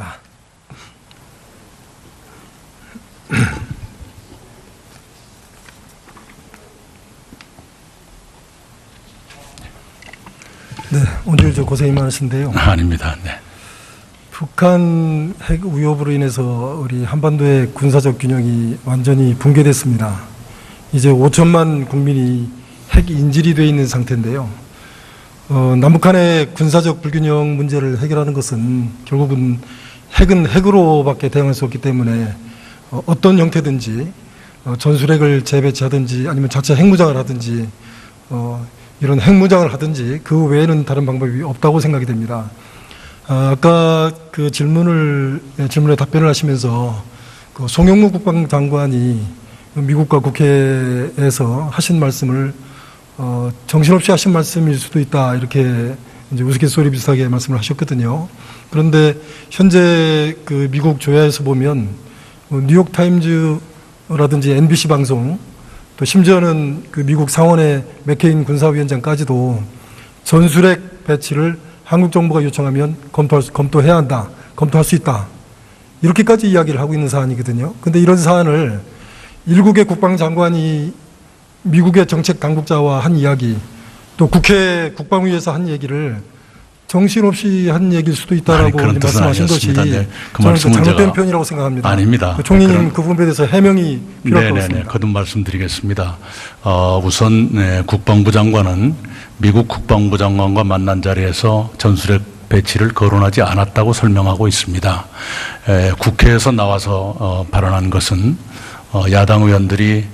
하겠습니다. 네, 오늘 저 고생이 많으신데요. 아닙니다. 네. 북한 핵 위협으로 인해서 우리 한반도의 군사적 균형이 완전히 붕괴됐습니다. 이제 5천만 국민이 핵 인질이 돼 있는 상태인데요. 어, 남북한의 군사적 불균형 문제를 해결하는 것은 결국은 핵은 핵으로밖에 대응할 수 없기 때문에 어, 어떤 형태든지 어, 전술핵을 재배치하든지 아니면 자체 핵무장을 하든지 어, 이런 핵무장을 하든지 그 외에는 다른 방법이 없다고 생각이 됩니다. 아, 아까 그 질문을 예, 질문에 답변을 하시면서 그 송영무 국방장관이 미국과 국회에서 하신 말씀을 어, 정신없이 하신 말씀일 수도 있다 이렇게 이제 우스갯소리 비슷하게 말씀을 하셨거든요. 그런데 현재 그 미국 조야에서 보면 어, 뉴욕 타임즈라든지 NBC 방송 또 심지어는 그 미국 상원의 맥케인 군사위원장까지도 전술핵 배치를 한국 정부가 요청하면 검토할 수, 검토해야 한다, 검토할 수 있다 이렇게까지 이야기를 하고 있는 사안이거든요. 근데 이런 사안을 일국의 국방장관이 미국의 정책 당국자와 한 이야기, 또 국회 국방위에서 한 얘기를 정신없이 한 얘기일 수도 아니, 있다라고 뜻은 말씀하신 것이. 네, 그 저는 말씀은 잘못된 표현이라고 생각합니다. 아닙니다. 그 총리님 그런- 그 부분에 대해서 해명이 필요할 것 네네네. 같습니다. 거듭 말씀드리겠습니다. 어, 우선 네, 국방부 장관은 미국 국방부 장관과 만난 자리에서 전술핵 배치를 거론하지 않았다고 설명하고 있습니다. 에, 국회에서 나와서 어, 발언한 것은 어, 야당 의원들이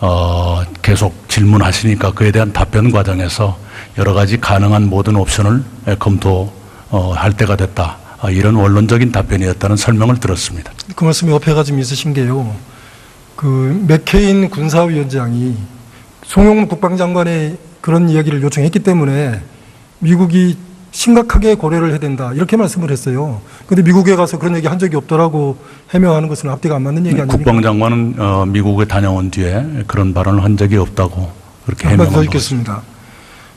어, 계속 질문하시니까 그에 대한 답변 과정에서 여러 가지 가능한 모든 옵션을 에, 검토할 때가 됐다. 아, 이런 원론적인 답변이었다는 설명을 들었습니다. 그 말씀에 어폐가 좀 있으신 게요. 그 맥케인 군사위원장이 송영무 국방장관의 그런 이야기를 요청했기 때문에 미국이 심각하게 고려를 해야 된다 이렇게 말씀을 했어요. 근데 미국에 가서 그런 얘기 한 적이 없더라고 해명하는 것은 앞뒤가 안 맞는 얘기 아닙니까? 국방장관은 어, 미국에 다녀온 뒤에 그런 발언을 한 적이 없다고 그렇게 해명한 것 읽겠습니다.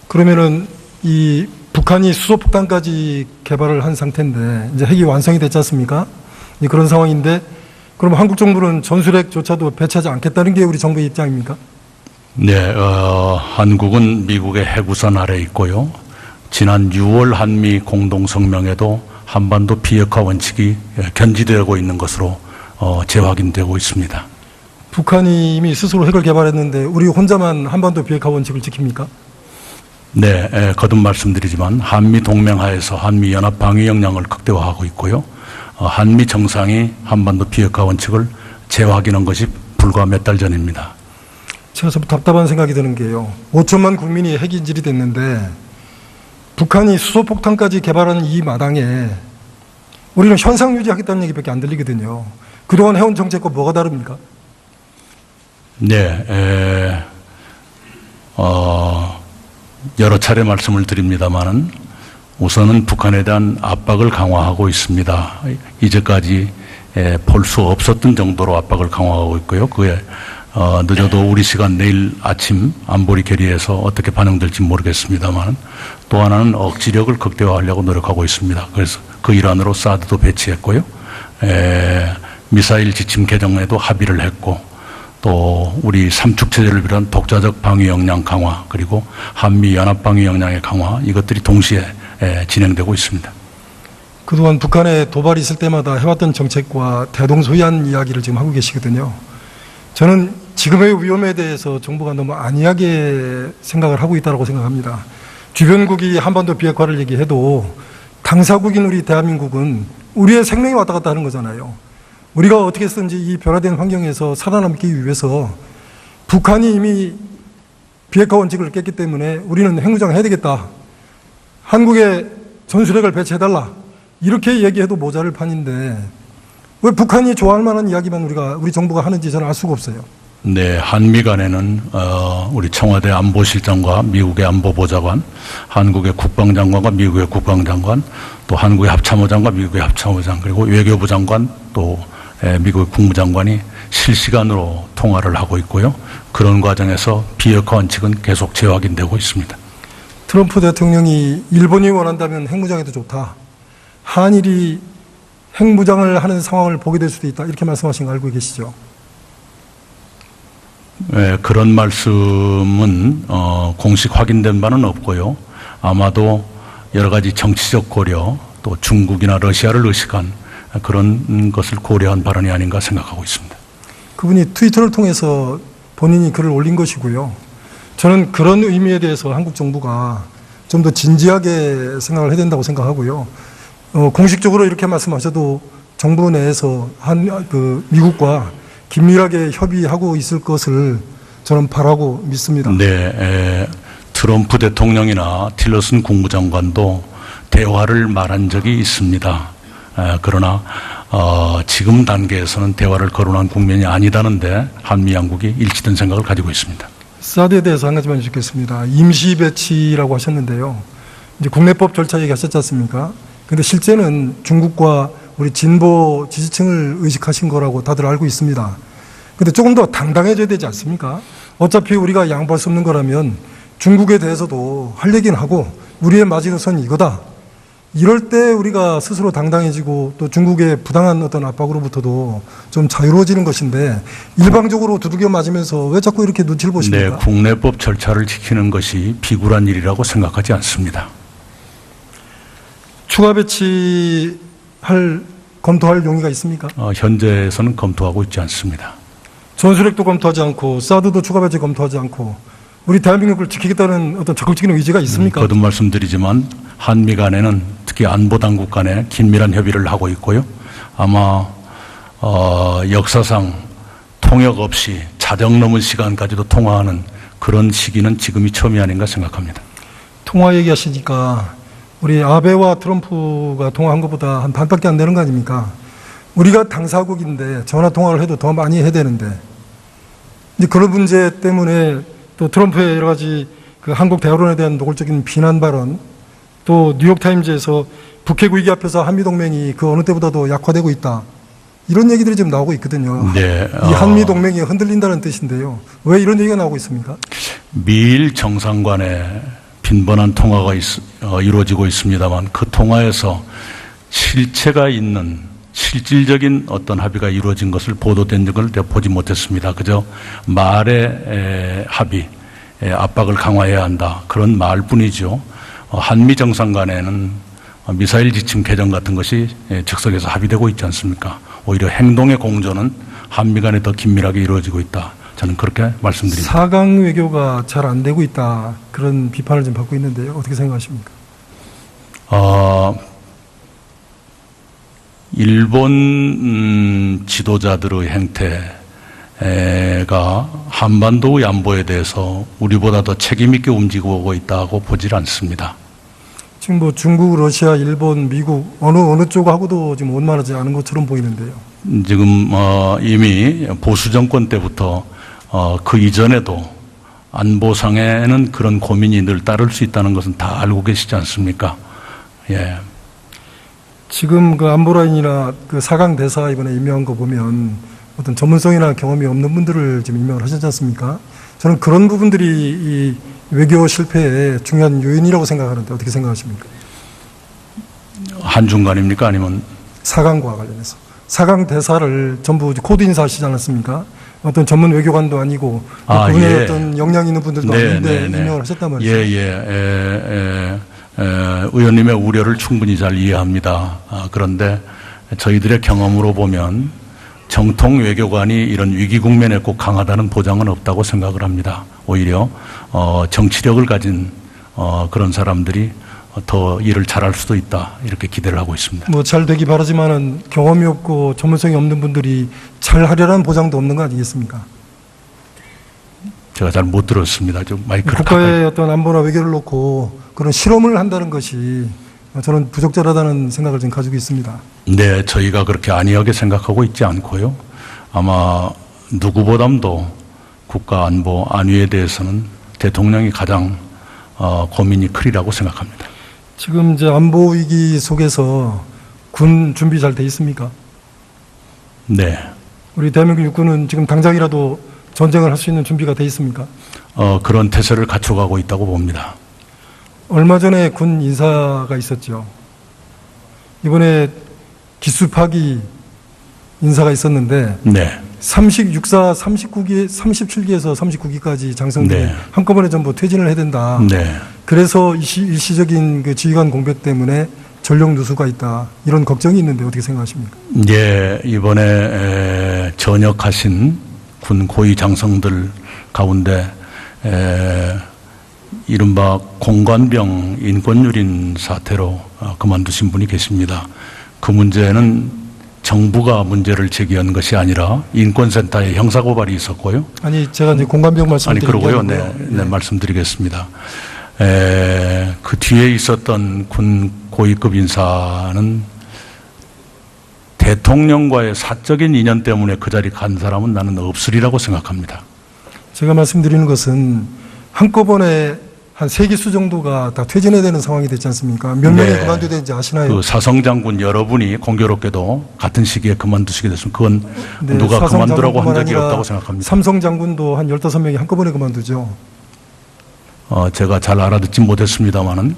그러면은 이 북한이 수소폭탄까지 개발을 한 상태인데 이제 핵이 완성이 됐지 않습니까? 그런 상황인데 그럼 한국 정부는 전술핵조차도 배치하지 않겠다는 게 우리 정부의 입장입니까? 네, 어, 한국은 미국의 핵우산 아래 있고요. 지난 6월 한미 공동성명에도 한반도 비핵화 원칙이 예, 견지되고 있는 것으로 어, 재확인되고 있습니다. 북한이 이미 스스로 핵을 개발했는데 우리 혼자만 한반도 비핵화 원칙을 지킵니까? 네, 에, 거듭 말씀드리지만 한미 동맹하에서 한미 연합 방위 역량을 극대화하고 있고요. 어, 한미 정상이 한반도 비핵화 원칙을 재확인한 것이 불과 몇 달 전입니다. 제가 좀 답답한 생각이 드는 게요. 5천만 국민이 핵 인질이 됐는데 북한이 수소폭탄까지 개발한 이 마당에 우리는 현상 유지하겠다는 얘기밖에 안 들리거든요. 그동안 해온 정책과 뭐가 다릅니까? 네, 에, 어, 여러 차례 말씀을 드립니다만은 우선은 북한에 대한 압박을 강화하고 있습니다. 이제까지 볼 수 없었던 정도로 압박을 강화하고 있고요. 그에 어, 늦어도 우리 시간 내일 아침 안보리 결의에서 어떻게 반영될지 모르겠습니다만 또 하나는 억지력을 극대화하려고 노력하고 있습니다. 그래서 그 일환으로 사드도 배치했고요. 에, 미사일 지침 개정에도 합의를 했고 또 우리 삼축 체제를 비롯한 독자적 방위 역량 강화 그리고 한미 연합 방위 역량의 강화 이것들이 동시에 에, 진행되고 있습니다. 그동안 북한에 도발이 있을 때마다 해왔던 정책과 대동소이한 이야기를 지금 하고 계시거든요. 저는 지금의 위험에 대해서 정부가 너무 안이하게 생각을 하고 있다고 생각합니다. 주변국이 한반도 비핵화를 얘기해도 당사국인 우리 대한민국은 우리의 생명이 왔다 갔다 하는 거잖아요. 우리가 어떻게 쓰든지 이 변화된 환경에서 살아남기 위해서 북한이 이미 비핵화 원칙을 깼기 때문에 우리는 핵무장을 해야 되겠다. 한국에 전술핵을 배치해달라. 이렇게 얘기해도 모자를 판인데 왜 북한이 좋아할 만한 이야기만 우리가 우리 정부가 하는지 저는 알 수가 없어요. 네, 한미 간에는 어, 우리 청와대 안보실장과 미국의 안보보좌관, 한국의 국방장관과 미국의 국방장관, 또 한국의 합참의장과 미국의 합참의장, 그리고 외교부 장관, 또 에, 미국의 국무장관이 실시간으로 통화를 하고 있고요. 그런 과정에서 비핵화 원칙은 계속 재확인되고 있습니다. 트럼프 대통령이 일본이 원한다면 핵무장해도 좋다. 한일이 핵무장을 하는 상황을 보게 될 수도 있다 이렇게 말씀하신 거 알고 계시죠? 예, 그런 말씀은 어, 공식 확인된 바는 없고요. 아마도 여러 가지 정치적 고려 또 중국이나 러시아를 의식한 그런 것을 고려한 발언이 아닌가 생각하고 있습니다. 그분이 트위터를 통해서 본인이 글을 올린 것이고요. 저는 그런 의미에 대해서 한국 정부가 좀 더 진지하게 생각을 해야 된다고 생각하고요. 어, 공식적으로 이렇게 말씀하셔도 정부 내에서 한, 그, 미국과 긴밀하게 협의하고 있을 것을 저는 바라고 믿습니다. 네, 에, 트럼프 대통령이나 틸러슨 국무장관도 대화를 말한 적이 있습니다. 에, 그러나 어, 지금 단계에서는 대화를 거론한 국면이 아니다는데 한미 양국이 일치된 생각을 가지고 있습니다. 사드에 대해서 한 가지만 여쭙겠습니다. 임시 배치라고 하셨는데요. 이제 국내법 절차 얘기하셨지 않습니까? 근데 실제는 중국과 우리 진보 지지층을 의식하신 거라고 다들 알고 있습니다. 근데 조금 더 당당해져야 되지 않습니까? 어차피 우리가 양보할 수 없는 거라면 중국에 대해서도 할 얘기는 하고 우리의 마지노선이 이거다. 이럴 때 우리가 스스로 당당해지고 또 중국의 부당한 어떤 압박으로부터도 좀 자유로워지는 것인데 일방적으로 두들겨 맞으면서 왜 자꾸 이렇게 눈치를 네, 보십니까? 국내법 절차를 지키는 것이 비굴한 일이라고 생각하지 않습니다. 추가 배치할 검토할 용의가 있습니까? 어, 현재에서는 검토하고 있지 않습니다. 전술핵도 검토하지 않고 사드도 추가 배치 검토하지 않고 우리 대한민국을 지키겠다는 어떤 적극적인 의지가 있습니까? 거듭 말씀드리지만 한미 간에는 특히 안보 당국 간에 긴밀한 협의를 하고 있고요. 아마 어, 역사상 통역 없이 자정 넘은 시간까지도 통화하는 그런 시기는 지금이 처음이 아닌가 생각합니다. 통화 얘기하시니까 우리 아베와 트럼프가 통화한 것보다 한 반밖에 안 되는 거 아닙니까? 우리가 당사국인데 전화 통화를 해도 더 많이 해야 되는데 이제 그런 문제 때문에 또 트럼프의 여러 가지 그 한국 대화론에 대한 노골적인 비난 발언 또 뉴욕타임즈에서 북핵 위기 앞에서 한미 동맹이 그 어느 때보다도 약화되고 있다 이런 얘기들이 지금 나오고 있거든요. 네, 이 한미 어, 동맹이 흔들린다는 뜻인데요. 왜 이런 얘기가 나오고 있습니까? 미일 정상 간에 빈번한 통화가 있, 어, 이루어지고 있습니다만 그 통화에서 실체가 있는 실질적인 어떤 합의가 이루어진 것을 보도된 내가 보지 못했습니다. 그저 말의 에, 합의, 에, 압박을 강화해야 한다. 그런 말뿐이죠. 어, 한미 정상 간에는 어, 미사일 지침 개정 같은 것이 에, 즉석에서 합의되고 있지 않습니까? 오히려 행동의 공조는 한미 간에 더 긴밀하게 이루어지고 있다. 저는 그렇게 말씀드립니다. 사강 외교가 잘 안 되고 있다 그런 비판을 좀 받고 있는데요. 어떻게 생각하십니까? 어, 일본 음, 지도자들의 행태가 한반도의 안보에 대해서 우리보다 더 책임 있게 움직이고 있다고 보질 않습니다. 지금 뭐 중국, 러시아, 일본, 미국 어느 어느 쪽하고도 지금 원만하지 않은 것처럼 보이는데요. 지금 어, 이미 보수 정권 때부터 어, 그 이전에도 안보상에는 그런 고민이 늘 따를 수 있다는 것은 다 알고 계시지 않습니까? 예. 지금 그 안보라인이나 그 사강 대사 이번에 임명한 거 보면 어떤 전문성이나 경험이 없는 분들을 지금 임명을 하셨지 않습니까? 저는 그런 부분들이 이 외교 실패의 중요한 요인이라고 생각하는데 어떻게 생각하십니까? 한중간입니까? 아니면 사강과 관련해서 사강 대사를 전부 코드 인사하시지 않았습니까? 어떤 전문 외교관도 아니고 또 아, 그분의 예. 어떤 역량 있는 분들도 아닌데 임명을 하셨단 말이죠. 예, 예, 에, 에, 에, 의원님의 우려를 충분히 잘 이해합니다. 아, 그런데 저희들의 경험으로 보면 정통 외교관이 이런 위기 국면에 꼭 강하다는 보장은 없다고 생각을 합니다. 오히려 어, 정치력을 가진 어, 그런 사람들이 더 일을 잘할 수도 있다 이렇게 기대를 하고 있습니다. 뭐 잘 되기 바라지만은 경험이 없고 전문성이 없는 분들이 잘 하려는 보장도 없는 거 아니겠습니까? 제가 잘 못 들었습니다. 좀 마이크를. 국가의 어떤 안보나 외교를 놓고 그런 실험을 한다는 것이 저는 부적절하다는 생각을 지금 가지고 있습니다. 네, 저희가 그렇게 안이하게 생각하고 있지 않고요. 아마 누구보담도 국가 안보 안위에 대해서는 대통령이 가장 어, 고민이 크리라고 생각합니다. 지금 이제 안보 위기 속에서 군 준비 잘 돼 있습니까? 네, 우리 대한민국 육군은 지금 당장이라도 전쟁을 할 수 있는 준비가 돼 있습니까? 어, 그런 태세를 갖춰가고 있다고 봅니다. 얼마 전에 군 인사가 있었죠. 이번에 기수파기 인사가 있었는데 네. 36사 39기 37기에서 39기까지 장성들이 네. 한꺼번에 전부 퇴진을 해야 된다. 네. 그래서 일시, 일시적인 그 지휘관 공백 때문에 전력 누수가 있다. 이런 걱정이 있는데 어떻게 생각하십니까? 예, 이번에 에, 전역하신 군 고위 장성들 가운데 에, 이른바 공관병 인권유린 사태로 어, 그만두신 분이 계십니다. 그 문제는 정부가 문제를 제기한 것이 아니라 인권센터에 형사고발이 있었고요. 아니 제가 이제 공관병 아니 말씀드린 그러고요. 게 네, 아니고요. 네, 말씀드리겠습니다. 에, 그 뒤에 있었던 군 고위급 인사는 대통령과의 사적인 인연 때문에 그 자리 간 사람은 나는 없으리라고 생각합니다. 제가 말씀드리는 것은 한꺼번에 한 세 기수 정도가 다 퇴진해야 되는 상황이 됐지 않습니까? 몇 명이 네. 되는지 아시나요? 그 사성 장군 여러분이 공교롭게도 같은 시기에 그만두시게 됐으면 그건 네, 누가 그만두라고 한 적이 없다고 생각합니다. 삼성 장군도 한 15명이 한꺼번에 그만두죠. 어, 제가 잘 알아듣지 못했습니다만은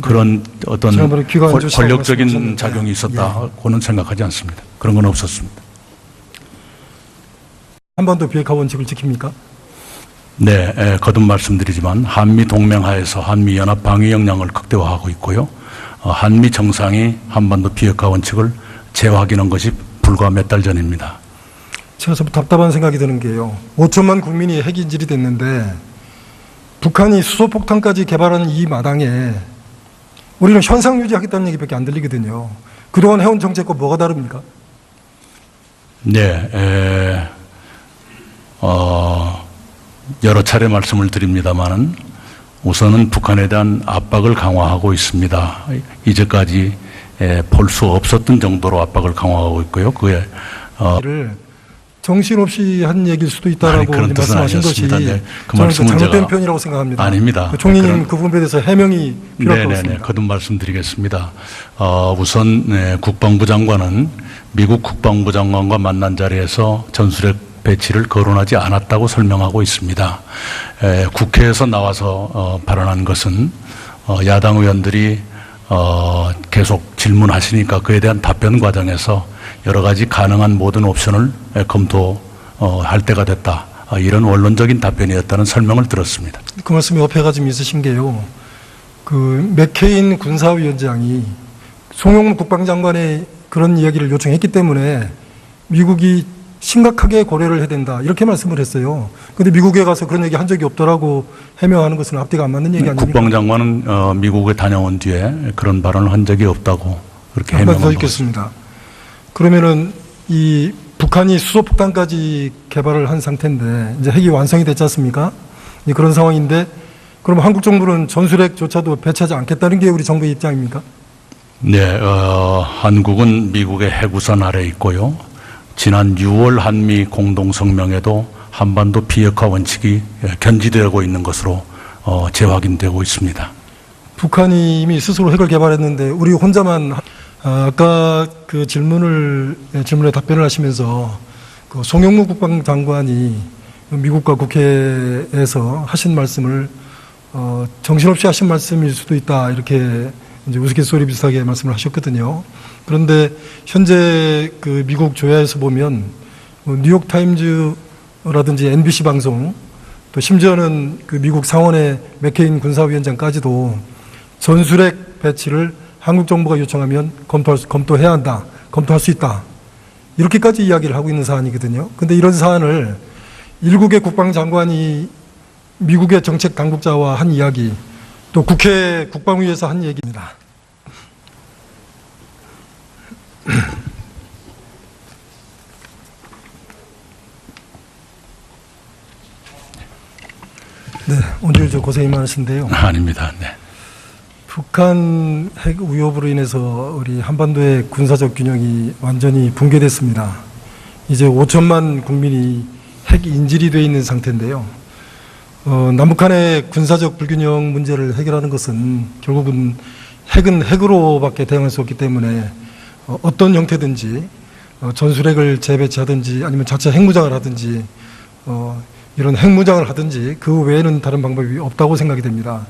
그런 어떤 권- 좋으시다고 권력적인. 작용이 있었다고는 생각하지 않습니다. 그런 건 없었습니다. 한반도 비핵화 원칙을 지킵니까? 네, 에, 거듭 말씀드리지만 한미 동맹하에서 한미 연합 방위 역량을 극대화하고 있고요. 어, 한미 정상이 한반도 비핵화 원칙을 재확인한 것이 불과 몇 달 전입니다. 제가 좀 답답한 생각이 드는 게요. 5천만 국민이 핵인질이 됐는데 북한이 수소폭탄까지 개발하는 이 마당에 우리는 현상 유지하겠다는 얘기밖에 안 들리거든요. 그동안 해온 정책과 뭐가 다릅니까? 네, 에, 어, 여러 차례 말씀을 드립니다만은 우선은 북한에 대한 압박을 강화하고 있습니다. 이제까지 볼 수 없었던 정도로 압박을 강화하고 있고요. 그에 어, 를 정신없이 한 얘기일 수도 아니, 있다라고 뜻은 말씀하신 것이. 네, 그 저는 잘못된 편이라고 생각합니다. 아닙니다. 그 총리님 그런- 그 부분에 대해서 해명이 필요할 것 네네네. 같습니다. 거듭 말씀드리겠습니다. 어, 우선 네, 국방부 장관은 미국 국방부 장관과 만난 자리에서 전술핵 배치를 거론하지 않았다고 설명하고 있습니다. 에, 국회에서 나와서 어, 발언한 것은 어, 야당 의원들이 어, 계속 질문하시니까 그에 대한 답변 과정에서 여러 가지 가능한 모든 옵션을 에, 검토할 때가 됐다. 아, 이런 원론적인 답변이었다는 설명을 들었습니다. 그 말씀이 어폐가 좀 있으신 게요. 그 맥케인 군사위원장이 송영무 국방장관의 그런 이야기를 요청했기 때문에 미국이 심각하게 고려를 해야 된다 이렇게 말씀을 했어요. 근데 미국에 가서 그런 얘기 한 적이 없더라고 해명하는 것은 앞뒤가 안 맞는 얘기 아닙니까? 국방장관은 어, 미국에 다녀온 뒤에 그런 발언을 한 적이 없다고 그렇게 해명한 더것 읽겠습니다. 그러면은 이 북한이 수소폭탄까지 개발을 한 상태인데 이제 핵이 완성이 됐지 않습니까? 이 그런 상황인데 그럼 한국 정부는 전술핵조차도 배치하지 않겠다는 게 우리 정부의 입장입니까? 네, 어, 한국은 미국의 해구선 아래 있고요. 지난 6월 한미 공동성명에도 한반도 비핵화 원칙이 예, 견지되고 있는 것으로 어, 재확인되고 있습니다. 북한이 이미 스스로 핵을 개발했는데 우리 혼자만 하- 아, 아까 그 질문을 예, 질문에 답변을 하시면서 그 송영무 국방장관이 미국과 국회에서 하신 말씀을 어, 정신없이 하신 말씀일 수도 있다 이렇게 이제 우스갯소리 비슷하게 말씀을 하셨거든요. 그런데 현재 그 미국 조야에서 보면 뭐 뉴욕 타임즈라든지 NBC 방송 또 심지어는 그 미국 상원의 맥케인 군사위원장까지도 전술핵 배치를 한국 정부가 요청하면 검토할 수, 검토해야 한다, 검토할 수 있다 이렇게까지 이야기를 하고 있는 사안이거든요. 근데 이런 사안을 일국의 국방장관이 미국의 정책 당국자와 한 이야기, 또 국회 국방위에서 한 얘기입니다. 네, 오늘 저 고생이 많으신데요. 아닙니다. 네. 북한 핵 위협으로 인해서 우리 한반도의 군사적 균형이 완전히 붕괴됐습니다. 이제 5천만 국민이 핵 인질이 돼 있는 상태인데요. 어, 남북한의 군사적 불균형 문제를 해결하는 것은 결국은 핵은 핵으로밖에 대응할 수 없기 때문에 어, 어떤 형태든지 어, 전술핵을 재배치하든지 아니면 자체 핵무장을 하든지 어, 이런 핵무장을 하든지 그 외에는 다른 방법이 없다고 생각이 됩니다.